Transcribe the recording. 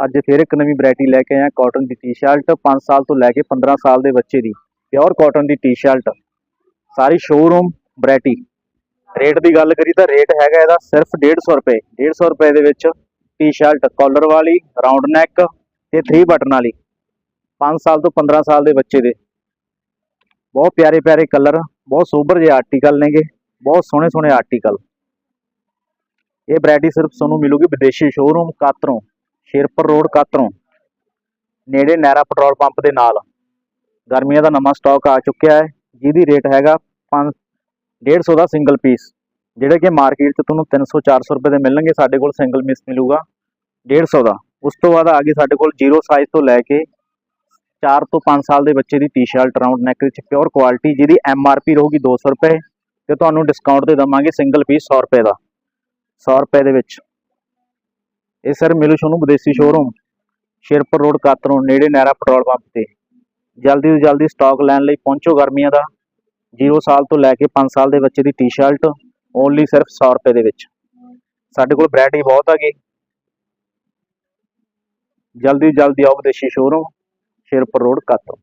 ਅੱਜ ਫਿਰ ਇੱਕ ਨਵੀਂ ਵੈਰਾਈਟੀ ਲੈ ਕੇ ਆਇਆ ਹਾਂ ਕਾਟਨ ਦੀ ਟੀ-ਸ਼ਰਟ 5 ਸਾਲ ਤੋਂ ਲੈ ਕੇ 15 ਸਾਲ ਦੇ ਬੱਚੇ ਦੀ ਪਿਓਰ ਕਾਟਨ ਦੀ ਟੀ-ਸ਼ਰਟ ਸਾਰੀ ਸ਼ੋਰੂਮ ਵੈਰਾਈਟੀ। ਰੇਟ ਦੀ ਗੱਲ ਕਰੀ ਤਾਂ ਰੇਟ ਹੈਗਾ ਇਹਦਾ ਸਿਰਫ 150 ਰੁਪਏ। 150 ਰੁਪਏ ਦੇ ਵਿੱਚ ਟੀ-ਸ਼ਰਟ ਕਾਲਰ ਵਾਲੀ ਰਾਉਂਡ ਨੈਕ ਤੇ 3 ਬਟਨ ਵਾਲੀ। 5 ਸਾਲ ਤੋਂ 15 ਸਾਲ ਦੇ ਬੱਚੇ ਦੇ। ਬਹੁਤ ਪਿਆਰੇ ਪਿਆਰੇ ਕਲਰ ਬਹੁਤ ਸੋਬਰ ਜਿਹੇ ਆਰਟੀਕਲ ਨੇਗੇ, ਬਹੁਤ ਸੋਹਣੇ ਸੋਹਣੇ ਆਰਟੀਕਲ ਇਹ ਵੈਰਾਈਟੀ ਸਿਰਫ ਤੁਹਾਨੂੰ ਮਿਲੂਗੀ ਵਿਦੇਸ਼ੀ ਸ਼ੋਰੂਮ ਕਾਤਰੋਂ। ਸ਼ੇਰਪੁਰ ਰੋਡ ਕਾਤਰੋਂ ਨੇੜੇ ਨੈਰਾ ਪੈਟਰੋਲ ਪੰਪ ਦੇ ਨਾਲ। ਗਰਮੀਆਂ ਦਾ ਨਵਾਂ ਸਟਾਕ ਆ ਚੁੱਕਿਆ ਹੈ, ਜਿਹਦੀ ਰੇਟ ਹੈਗਾ 5 150 ਦਾ ਸਿੰਗਲ ਪੀਸ ਜਿਹੜੇ ਕਿ ਮਾਰਕੀਟ 'ਚ ਤੁਹਾਨੂੰ 300 400 ਰੁਪਏ ਦੇ ਮਿਲਣਗੇ, ਸਾਡੇ ਕੋਲ ਸਿੰਗਲ ਪੀਸ ਮਿਲੂਗਾ 150 ਦਾ। ਉਸ ਤੋਂ ਬਾਅਦ ਆ ਗਈ ਸਾਡੇ ਕੋਲ ਜ਼ੀਰੋ ਸਾਈਜ਼ ਤੋਂ ਲੈ ਕੇ 4 ਤੋਂ 5 ਸਾਲ ਦੇ ਬੱਚੇ ਦੀ ਟੀ-ਸ਼ਰਟ ਰਾਉਂਡ ਨੈਕ ਵਿੱਚ ਪਿਓਰ ਕੁਆਲਿਟੀ ਜਿਹਦੀ ਐਮ ਆਰ ਪੀ ਰਹੂਗੀ 200 ਰੁਪਏ ਤੇ ਤੁਹਾਨੂੰ ਡਿਸਕਾਊਂਟ ਦੇ ਦਵਾਂਗੇ ਸਿੰਗਲ ਪੀਸ 100 ਰੁਪਏ ਦਾ। 100 ਰੁਪਏ ਦੇ ਵਿੱਚ ਇਹ ਸਰ ਮਿਲੂ ਸ਼ੋਨੂੰ ਵਿਦੇਸ਼ੀ ਸ਼ੋਰੂਮ ਸ਼ੇਰਪੁਰ ਰੋਡ ਕਾਤਰੋਂ, ਨੇੜੇ ਨਹਿਰਾ ਪੈਟਰੋਲ ਪੰਪ ਤੇ। ਜਲਦੀ ਤੋਂ ਜਲਦੀ ਸਟਾਕ ਲੈਣ ਲਈ ਪਹੁੰਚੋ ਗਰਮੀਆਂ ਦਾ। 0 ਸਾਲ ਤੋਂ ਲੈ ਕੇ 5 ਸਾਲ ਦੇ ਬੱਚੇ ਦੀ ਟੀ-ਸ਼ਰਟ ਓਨਲੀ ਸਿਰਫ 100 ਰੁਪਏ ਦੇ ਵਿੱਚ। ਸਾਡੇ ਕੋਲ ਵੈਰਾਈਟੀ ਬਹੁਤ ਹੈਗੀ ਜਲਦੀ ਤੋਂ ਜਲਦੀ ਆਓ ਵਿਦੇਸ਼ੀ ਸ਼ੋਰੂਮ ਸ਼ੇਰਪੁਰ ਰੋਡ ਕਾਤਰੋਂ।